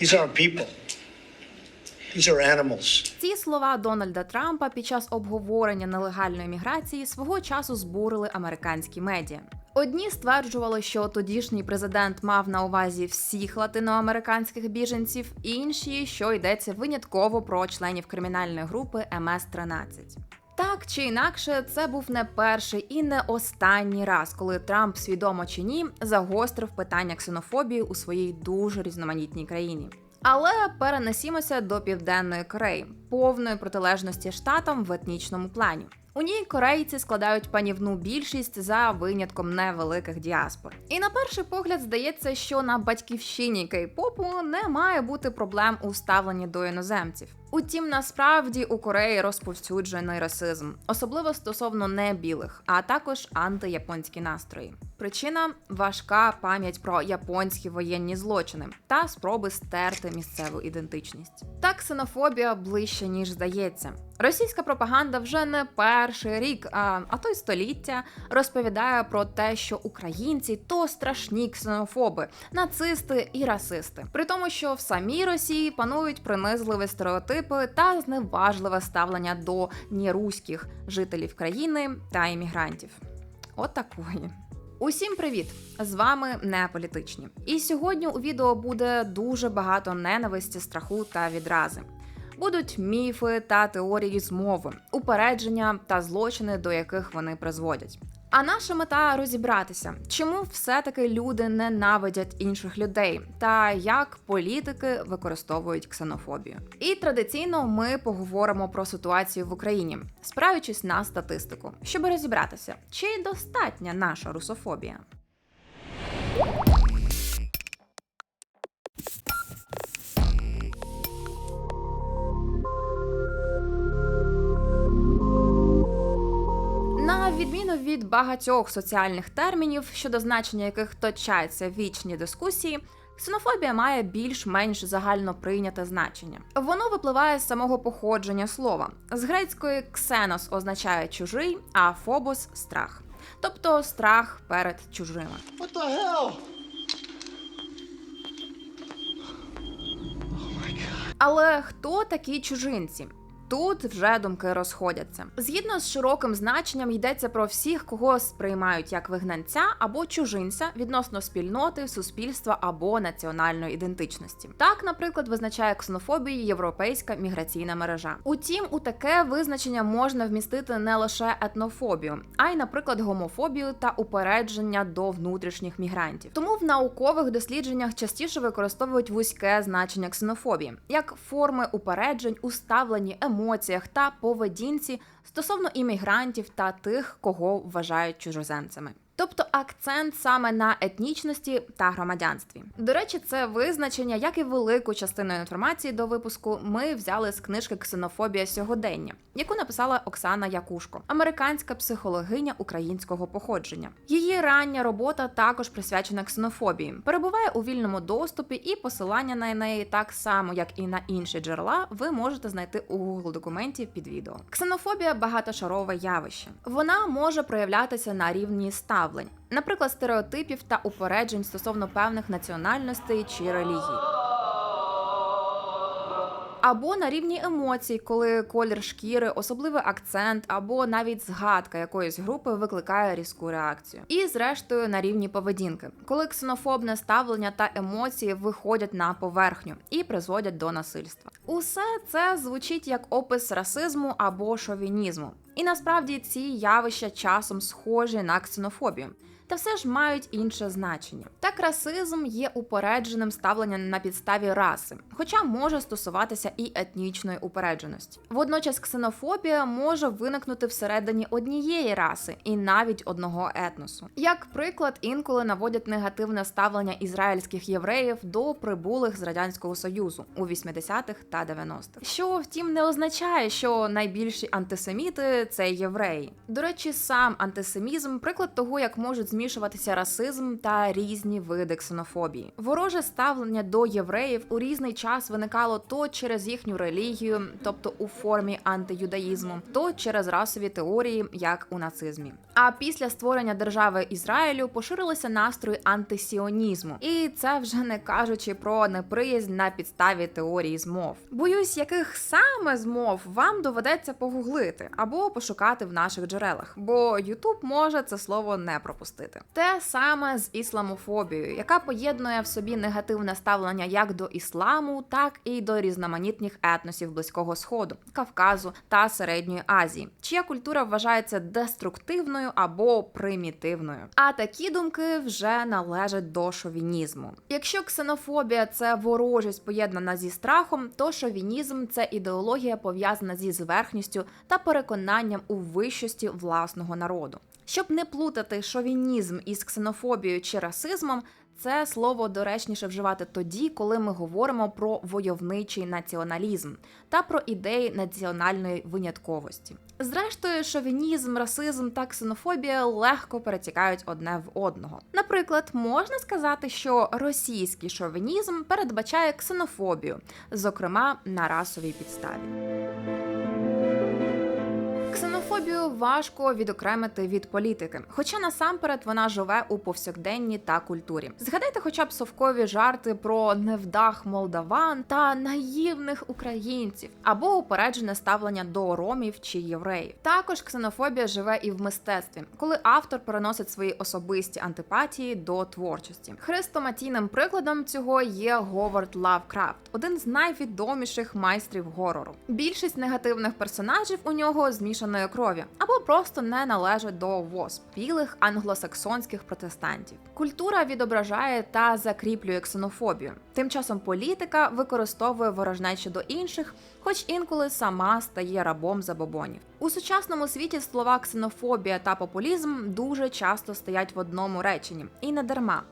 These aren't people. These are animals. Ці слова Дональда Трампа під час обговорення нелегальної міграції свого часу збурили американські медіа. Одні стверджували, що тодішній президент мав на увазі всіх латиноамериканських біженців, інші, що йдеться винятково про членів кримінальної групи МС-13. Так чи інакше, це був не перший і не останній раз, коли Трамп, свідомо чи ні, загострив питання ксенофобії у своїй дуже різноманітній країні. Але перенесімося до південної Кореї, повної протилежності штатам в етнічному плані. У ній корейці складають панівну більшість за винятком невеликих діаспор. І на перший погляд здається, що на батьківщині кей-попу не має бути проблем у ставленні до іноземців. Утім, насправді у Кореї розповсюджений расизм, особливо стосовно небілих, а також антияпонські настрої. Причина важка пам'ять про японські воєнні злочини та спроби стерти місцеву ідентичність. Та ксенофобія ближче ніж здається. Російська пропаганда вже не перший рік, а, а то й століття розповідає про те, що українці то страшні ксенофоби, нацисти і расисти. При тому, що в самій Росії панують принизливі стереотипи та зневажливе ставлення до неруських жителів країни та іммігрантів. Отакої. Усім привіт! З вами не політичні. І сьогодні у відео буде дуже багато ненависті, страху та відрази. Будуть міфи та теорії змови, упередження та злочини, до яких вони призводять. А наша мета розібратися, чому все-таки люди ненавидять інших людей, та як політики використовують ксенофобію. І традиційно ми поговоримо про ситуацію в Україні, спираючись на статистику, щоб розібратися, чи достатня наша русофобія. Відміну від багатьох соціальних термінів, щодо значення яких точаться вічні дискусії, ксенофобія має більш-менш загально прийняте значення. Воно випливає з самого походження слова. З грецької ксенос означає чужий, а фобос страх, тобто страх перед чужими. What the hell? Але хто такі чужинці? Тут вже думки розходяться. Згідно з широким значенням йдеться про всіх, кого сприймають як вигнанця або чужинця відносно спільноти, суспільства або національної ідентичності. Так, наприклад, визначає ксенофобію європейська міграційна мережа. Утім, у таке визначення можна вмістити не лише етнофобію, а й, наприклад, гомофобію та упередження до внутрішніх мігрантів. Тому в наукових дослідженнях частіше використовують вузьке значення ксенофобії як форми упереджень у ставленні емоціях та поведінці стосовно іммігрантів та тих, кого вважають чужоземцями. Тобто акцент саме на етнічності та громадянстві. До речі, це визначення, як і велику частину інформації до випуску, ми взяли з книжки Ксенофобія сьогодення, яку написала Оксана Якушко, американська психологиня українського походження. Її рання робота також присвячена ксенофобії, перебуває у вільному доступі, і посилання на неї так само, як і на інші джерела, ви можете знайти у Google документі під відео. Ксенофобія багатошарове явище. Вона може проявлятися на рівні ставлень, наприклад, стереотипів та упереджень стосовно певних національностей чи релігій. Або на рівні емоцій, коли колір шкіри, особливий акцент, або навіть згадка якоїсь групи викликає різку реакцію. І зрештою на рівні поведінки, коли ксенофобне ставлення та емоції виходять на поверхню і призводять до насильства. Усе це звучить як опис расизму або шовінізму. І насправді ці явища часом схожі на ксенофобію. Та все ж мають інше значення. Так, расизм є упередженим ставленням на підставі раси, хоча може стосуватися і етнічної упередженості. Водночас ксенофобія може виникнути всередині однієї раси і навіть одного етносу. Як приклад, інколи наводять негативне ставлення ізраїльських євреїв до прибулих з радянського союзу у 80-х та 90-х. Що втім не означає, що найбільші антисеміти це євреї. До речі, сам антисемізм приклад того, як можуть змішуватися расизм та різні види ксенофобії. Вороже ставлення до євреїв у різний час виникало то через їхню релігію, тобто у формі антиюдаїзму, то через расові теорії, як у нацизмі. А після створення держави Ізраїлю поширилися настрої антисіонізму, і це вже не кажучи про неприязнь на підставі теорії змов. Боюсь, яких саме змов вам доведеться погуглити або пошукати в наших джерелах, бо Ютуб може це слово не пропустити. Те саме з ісламофобією, яка поєднує в собі негативне ставлення як до ісламу, так і до різноманітних етносів Близького Сходу, Кавказу та Середньої Азії, чия культура вважається деструктивною або примітивною. А такі думки вже належать до шовінізму. Якщо ксенофобія це ворожість поєднана зі страхом, то шовінізм це ідеологія пов'язана зі зверхністю та переконанням у вищості власного народу. Щоб не плутати шовінізм із ксенофобією чи расизмом, це слово доречніше вживати тоді, коли ми говоримо про войовничий націоналізм та про ідеї національної винятковості. Зрештою, шовінізм, расизм та ксенофобія легко перетікають одне в одного. Наприклад, можна сказати, що російський шовінізм передбачає ксенофобію, зокрема на расовій підставі. Ксенофобію важко відокремити від політики, хоча насамперед вона живе у повсякденні та культурі. Згадайте, хоча б совкові жарти про невдах молдаван та наївних українців, або упереджене ставлення до ромів чи євреїв. Також ксенофобія живе і в мистецтві, коли автор переносить свої особисті антипатії до творчості. Хрестоматійним прикладом цього є Говард Лавкрафт, один з найвідоміших майстрів горору. Більшість негативних персонажів у нього змішаної крові або просто не належать до ВОСП – білих англосаксонських протестантів. Культура відображає та закріплює ксенофобію. Тим часом політика використовує ворожнечі до інших, хоч інколи сама стає рабом забобонів. У сучасному світі слова ксенофобія та популізм дуже часто стоять в одному реченні, і не дарма.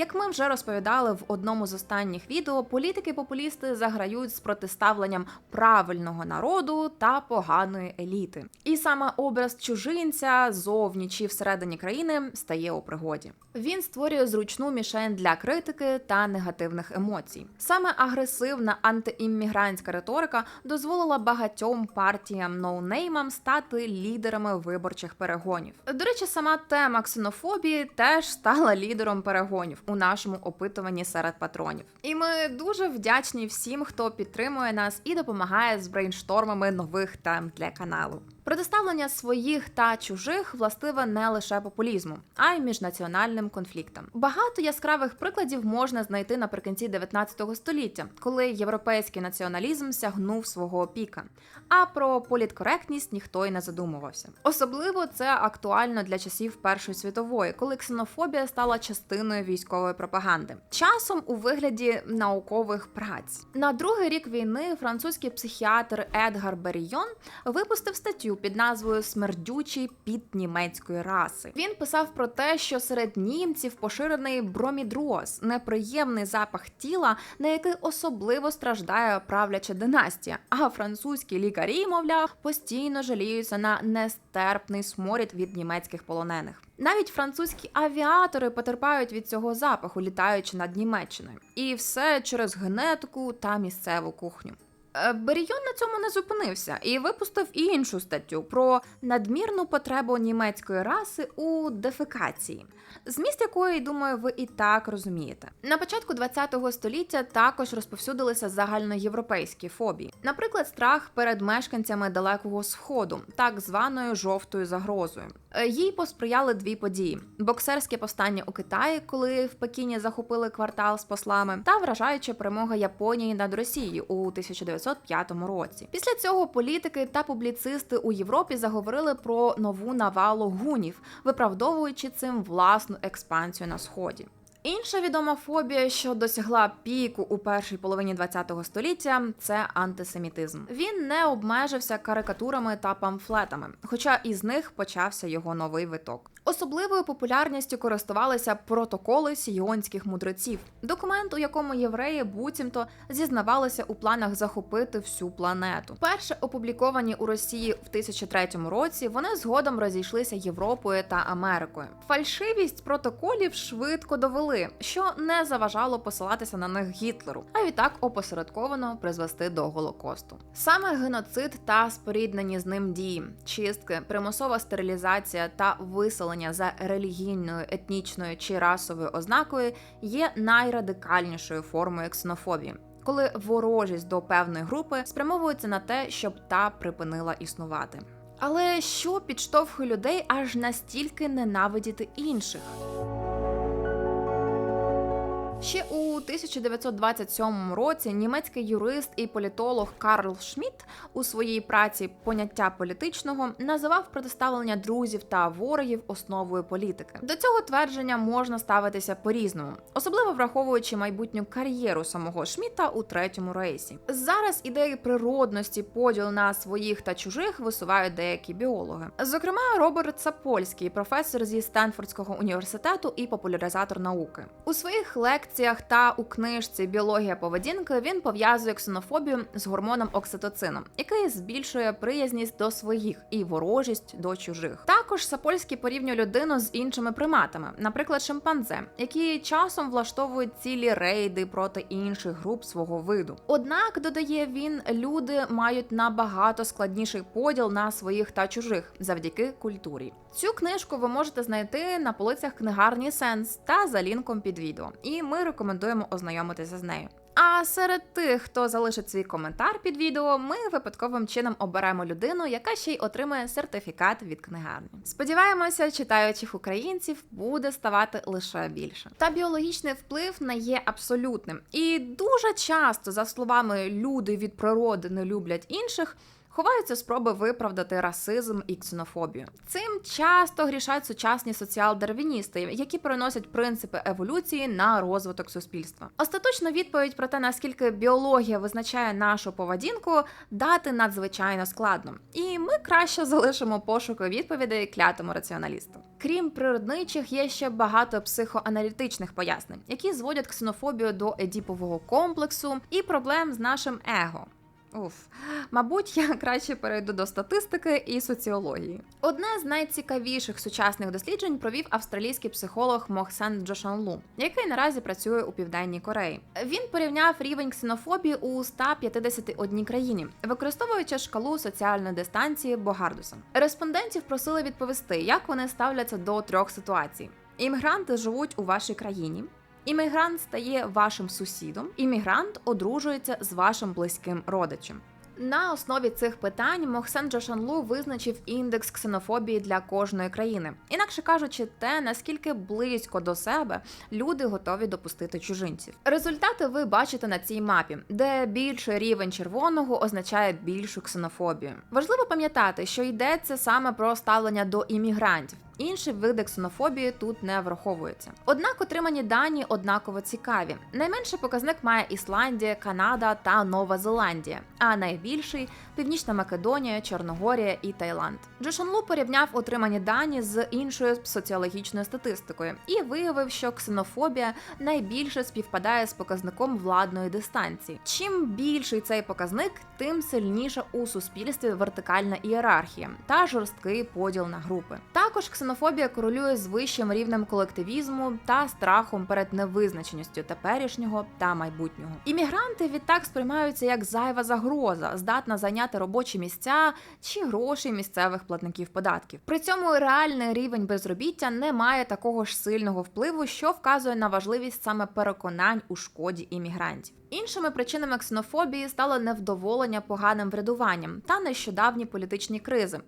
Як ми вже розповідали в одному з останніх відео, політики-популісти заграють з протиставленням правильного народу та поганої еліти. І саме образ чужинця зовні чи всередині країни стає у пригоді. Він створює зручну мішень для критики та негативних емоцій. Саме агресивна антиіммігрантська риторика дозволила багатьом партіям ноунеймам стати лідерами виборчих перегонів. До речі, сама тема ксенофобії теж стала лідером перегонів у нашому опитуванні серед патронів. І ми дуже вдячні всім, хто підтримує нас і допомагає з брейнштормами нових тем для каналу. Протиставлення своїх та чужих властиве не лише популізму, а й міжнаціональним конфліктам. Багато яскравих прикладів можна знайти наприкінці 19 століття, коли європейський націоналізм сягнув свого піка. А про політкоректність ніхто й не задумувався. Особливо це актуально для часів Першої світової, коли ксенофобія стала частиною військової пропаганди, часом у вигляді наукових праць. На другий рік війни французький психіатр Едгар Берійон випустив статтю під назвою Смердючий піт німецької раси. Він писав про те, що серед німців поширений бромідроз, неприємний запах тіла, на який особливо страждає правляча династія. А французькі лікарі, мовляв, постійно жаліються на нестерпний сморід від німецьких полонених. Навіть французькі авіатори потерпають від цього запаху, літаючи над Німеччиною, і все через генетику та місцеву кухню. Е, Берійон на цьому не зупинився і випустив і іншу статтю про надмірну потребу німецької раси у дефекації, зміст якої, думаю, ви і так розумієте. На початку ХХ століття також розповсюдилися загальноєвропейські фобії, наприклад, страх перед мешканцями далекого сходу, так званою жовтою загрозою. Е, Їй посприяли дві події: боксерське повстання у Китаї, коли в Пекіні захопили квартал з послами, та вражаюча перемога Японії над Росією у 1905 році. Після цього політики та публіцисти у Європі заговорили про нову навалу гунів, виправдовуючи цим власну експансію на сході. Інша відома фобія, що досягла піку у першій половині ХХ століття, це антисемітизм. Він не обмежився карикатурами та памфлетами, хоча із них почався його новий виток. Особливою популярністю користувалися протоколи сіонських мудреців, документ, у якому євреї буцімто зізнавалися у планах захопити всю планету. Перше опубліковані у Росії в 1003 році, вони згодом розійшлися Європою та Америкою. Фальшивість протоколів швидко довели, що не заважало посилатися на них Гітлеру, а відтак опосередковано призвести до голокосту. Саме геноцид та споріднені з ним дії, чистки, примусова стерилізація та виселення за релігійною, етнічною чи расовою ознакою є найрадикальнішою формою ксенофобії. Коли ворожість до певної групи спрямовується на те, щоб та припинила існувати. Але що підштовхує людей аж настільки ненавидіти інших? Ще у 1927 році німецький юрист і політолог Карл Шмідт у своїй праці поняття політичного називав протиставлення друзів та ворогів основою політики. До цього твердження можна ставитися по-різному, особливо враховуючи майбутню кар'єру самого Шмідта у третьому рейсі. Зараз ідеї природності поділ на своїх та чужих висувають деякі біологи. Зокрема, Роберт Сапольський, професор зі Стенфордського університету і популяризатор науки. У своїх лекціях та у книжці Біологія поведінки він пов'язує ксенофобію з гормоном окситоцином, який збільшує приязність до своїх і ворожість до чужих. Також Сапольський порівнює людину з іншими приматами, наприклад, шимпанзе, які часом влаштовують цілі рейди проти інших груп свого виду. Однак, додає він, люди мають набагато складніший поділ на своїх та чужих завдяки культурі. Цю книжку ви можете знайти на полицях книгарні Сенс та за лінком під відео, і ми рекомендуємо ознайомитися з нею. А серед тих, хто залишить свій коментар під відео, ми випадковим чином оберемо людину, яка ще й отримає сертифікат від книгарні. Сподіваємося, читаючих українців буде ставати лише більше. Та біологічний вплив не є абсолютним. І дуже часто, за словами люди від природи не люблять інших. Ховаються спроби виправдати расизм і ксенофобію. Цим часто грішать сучасні соціал-дарвіністи, які переносять принципи еволюції на розвиток суспільства. Остаточну відповідь про те, наскільки біологія визначає нашу поведінку, дати надзвичайно складно. І ми краще залишимо пошуки відповідей клятому раціоналісту. Крім природничих, є ще багато психоаналітичних пояснень, які зводять ксенофобію до едіпового комплексу і проблем з нашим его. Уф, мабуть, я краще перейду до статистики і соціології. Одне з найцікавіших сучасних досліджень провів австралійський психолог Мохсен Джошанлу, який наразі працює у південній Кореї. Він порівняв рівень ксенофобії у 151 країні, використовуючи шкалу соціальної дистанції Богардуса. Респондентів просили відповісти, як вони ставляться до трьох ситуацій: іммігранти живуть у вашій країні. Іммігрант стає вашим сусідом, іммігрант одружується з вашим близьким родичем. На основі цих питань Мохсен Джошанлу визначив індекс ксенофобії для кожної країни, інакше кажучи, те наскільки близько до себе люди готові допустити чужинців. Результати ви бачите на цій мапі, де більший рівень червоного означає більшу ксенофобію. Важливо пам'ятати, що йдеться саме про ставлення до іммігрантів. Інші види ксенофобії тут не враховуються. Однак отримані дані однаково цікаві. Найменший показник має Ісландія, Канада та Нова Зеландія, а найбільший Північна Македонія, Чорногорія і Таїланд. Джошанлу порівняв отримані дані з іншою соціологічною статистикою і виявив, що ксенофобія найбільше співпадає з показником владної дистанції. Чим більший цей показник, тим сильніша у суспільстві вертикальна ієрархія та жорсткий поділ на групи. Також ксенофобія корелює з вищим рівнем колективізму та страхом перед невизначеністю теперішнього та майбутнього. Іммігранти відтак сприймаються як зайва загроза, здатна зайняти робочі місця чи гроші місцевих платників податків. При цьому реальний рівень безробіття не має такого ж сильного впливу, що вказує на важливість саме переконань у шкоді іммігрантів. Іншими причинами ксенофобії стало невдоволення поганим врядуванням та нещодавні політичні кризи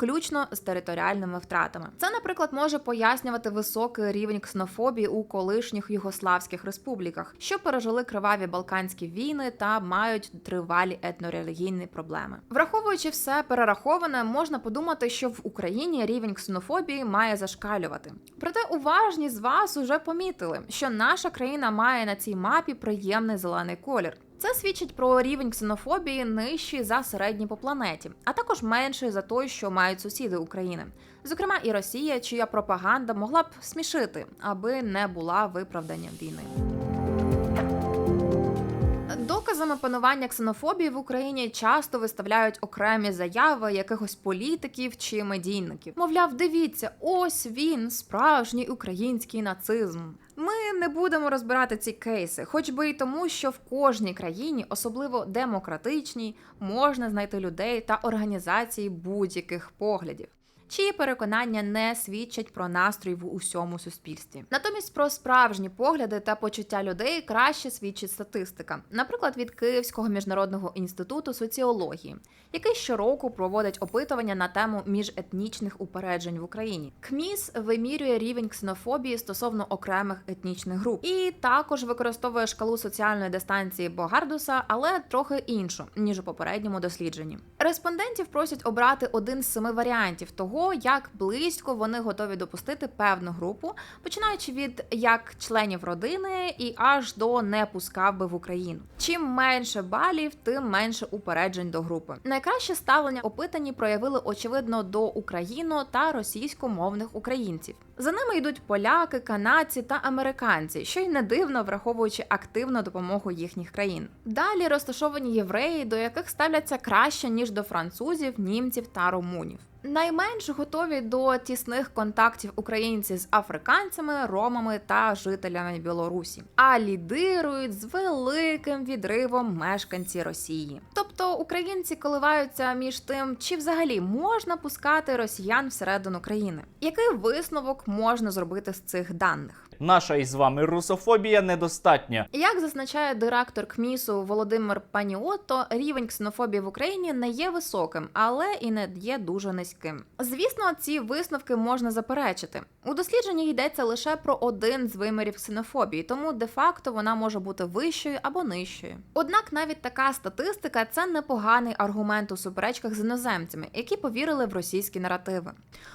включно з територіальними втратами. Це, наприклад, може пояснювати високий рівень ксенофобії у колишніх югославських республіках, що пережили криваві балканські війни та мають тривалі етнорелігійні проблеми. Враховуючи все перераховане, можна подумати, що в Україні рівень ксенофобії має зашкалювати. Проте уважні з вас уже помітили, що наша країна має на цій мапі приємний зелений колір. Це свідчить про рівень ксенофобії нижчий за середній по планеті, а також менший за той, що мають сусіди України, зокрема і Росія, чия пропаганда могла б смішити, аби не була виправданням війни. Доказами панування ксенофобії в Україні часто виставляють окремі заяви якихось політиків чи медійників. Мовляв, дивіться, ось він, справжній український нацизм. Ми не будемо розбирати ці кейси, хоч би і тому, що в кожній країні, особливо демократичній, можна знайти людей та організації будь-яких поглядів. Чиї переконання не свідчать про настрій в усьому суспільстві. Натомість про справжні погляди та почуття людей краще свідчить статистика, наприклад, від Київського міжнародного інституту соціології, який щороку проводить опитування на тему міжетнічних упереджень в Україні. КМІС вимірює рівень ксенофобії стосовно окремих етнічних груп і також використовує шкалу соціальної дистанції Богардуса, але трохи іншу ніж у попередньому дослідженні. Респондентів просять обрати один з семи варіантів того, як близько вони готові допустити певну групу, починаючи від як членів родини і аж до не пускав би в Україну. Чим менше балів, тим менше упереджень до групи. Найкраще ставлення опитані проявили очевидно до україно та російськомовних українців. За ними йдуть поляки, канадці та американці, що й не дивно, враховуючи активну допомогу їхніх країн. Далі розташовані євреї, до яких ставляться краще ніж до французів, німців та румунів. Найменш готові до тісних контактів українці з африканцями, ромами та жителями Білорусі, а лідирують з великим відривом мешканці Росії. Тобто українці коливаються між тим, чи взагалі можна пускати росіян всередину країни. Який висновок можна зробити з цих даних? Наша із вами русофобія недостатня. Як зазначає директор КМІСу Володимир Паніотто, рівень ксенофобії в Україні не є високим, але і не є дуже низьким. Звісно, ці висновки можна заперечити. У дослідженні йдеться лише про один з вимірів ксенофобії, тому де-факто вона може бути вищою або нижчою. Однак навіть така статистика це непоганий аргумент у суперечках з іноземцями, які повірили в російські наративи.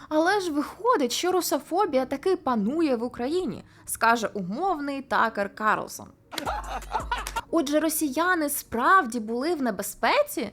Але ж виходить, що русофобія таки панує в Україні, скаже умовний такер Карлсон. Отже, росіяни справді були в небезпеці?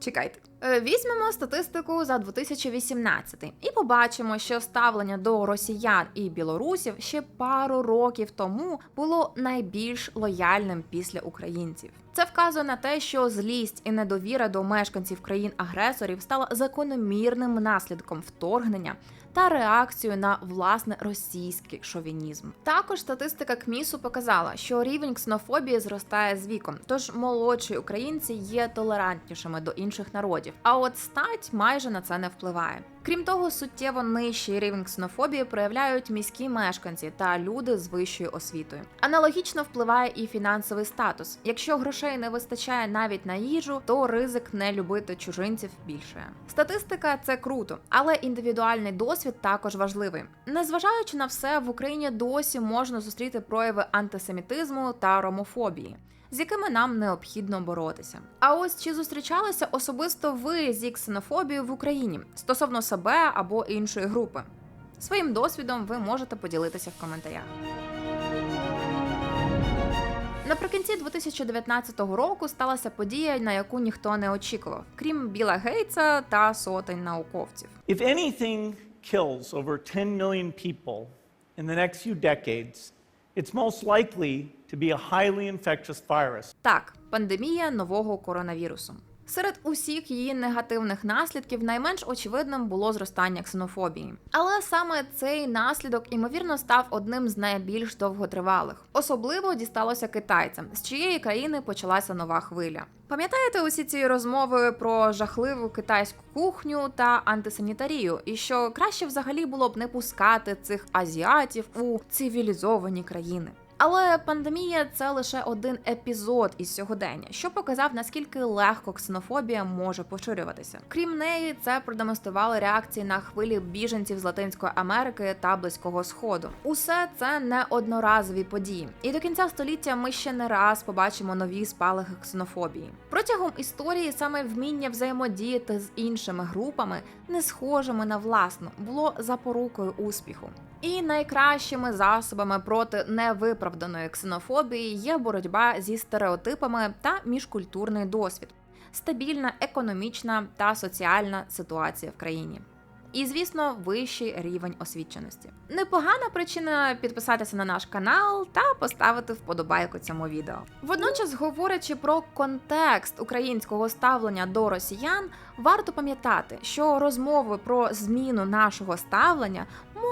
Чекайте. Е, Візьмемо статистику за 2018 і побачимо, що ставлення до росіян і білорусів ще пару років тому було найбільш лояльним після українців. Це вказує на те, що злість і недовіра до мешканців країн-агресорів стала закономірним наслідком вторгнення та реакцією на власне російський шовінізм. Також статистика КМІСу показала, що рівень ксенофобії зростає з віком, тож молодші українці є толерантнішими до інших народів. А от стать майже на це не впливає. Крім того, суттєво нижчий рівень ксенофобії проявляють міські мешканці та люди з вищою освітою. Аналогічно впливає і фінансовий статус. Якщо грошей не вистачає навіть на їжу, то ризик не любити чужинців більше. Статистика це круто, але індивідуальний досвід також важливий. Незважаючи на все, в Україні досі можна зустріти прояви антисемітизму та ромофобії з якими нам необхідно боротися. А ось чи зустрічалися особисто ви зі ксенофобією в Україні стосовно себе або іншої групи? Своїм досвідом ви можете поділитися в коментарях. Наприкінці 2019 року сталася подія, на яку ніхто не очікував, крім Біла Гейтса та сотень науковців. If anything kills over 10 million people in the next few decades, it's most likely to be a highly infectious virus. Так, пандемія нового коронавірусу. Серед усіх її негативних наслідків найменш очевидним було зростання ксенофобії. Але саме цей наслідок, ймовірно, став одним з найбільш довготривалих. Особливо дісталося китайцям, з чиєї країни почалася нова хвиля. Пам'ятаєте усі ці розмови про жахливу китайську кухню та антисанітарію, і що краще взагалі було б не пускати цих азіатів у цивілізовані країни. Але пандемія це лише один епізод із сьогодення, що показав наскільки легко ксенофобія може поширюватися. Крім неї, це продемонстрували реакції на хвилі біженців з Латинської Америки та Близького Сходу. Усе це не одноразові події, і до кінця століття ми ще не раз побачимо нові спалахи ксенофобії. Протягом історії саме вміння взаємодіяти з іншими групами, не схожими на власну, було запорукою успіху. І найкращими засобами проти невиправданої ксенофобії є боротьба зі стереотипами та міжкультурний досвід, стабільна економічна та соціальна ситуація в країні. І, звісно, вищий рівень освіченості. Непогана причина підписатися на наш канал та поставити вподобайку цьому відео. Водночас, говорячи про контекст українського ставлення до росіян, варто пам'ятати, що розмови про зміну нашого ставлення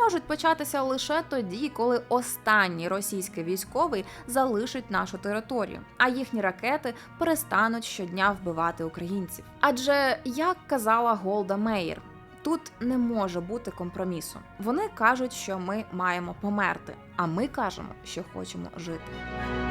можуть початися лише тоді, коли останній російський військовий залишить нашу територію, а їхні ракети перестануть щодня вбивати українців. Адже як казала Голда Меїр. Тут не може бути компромісу. Вони кажуть, що ми маємо померти, а ми кажемо, що хочемо жити.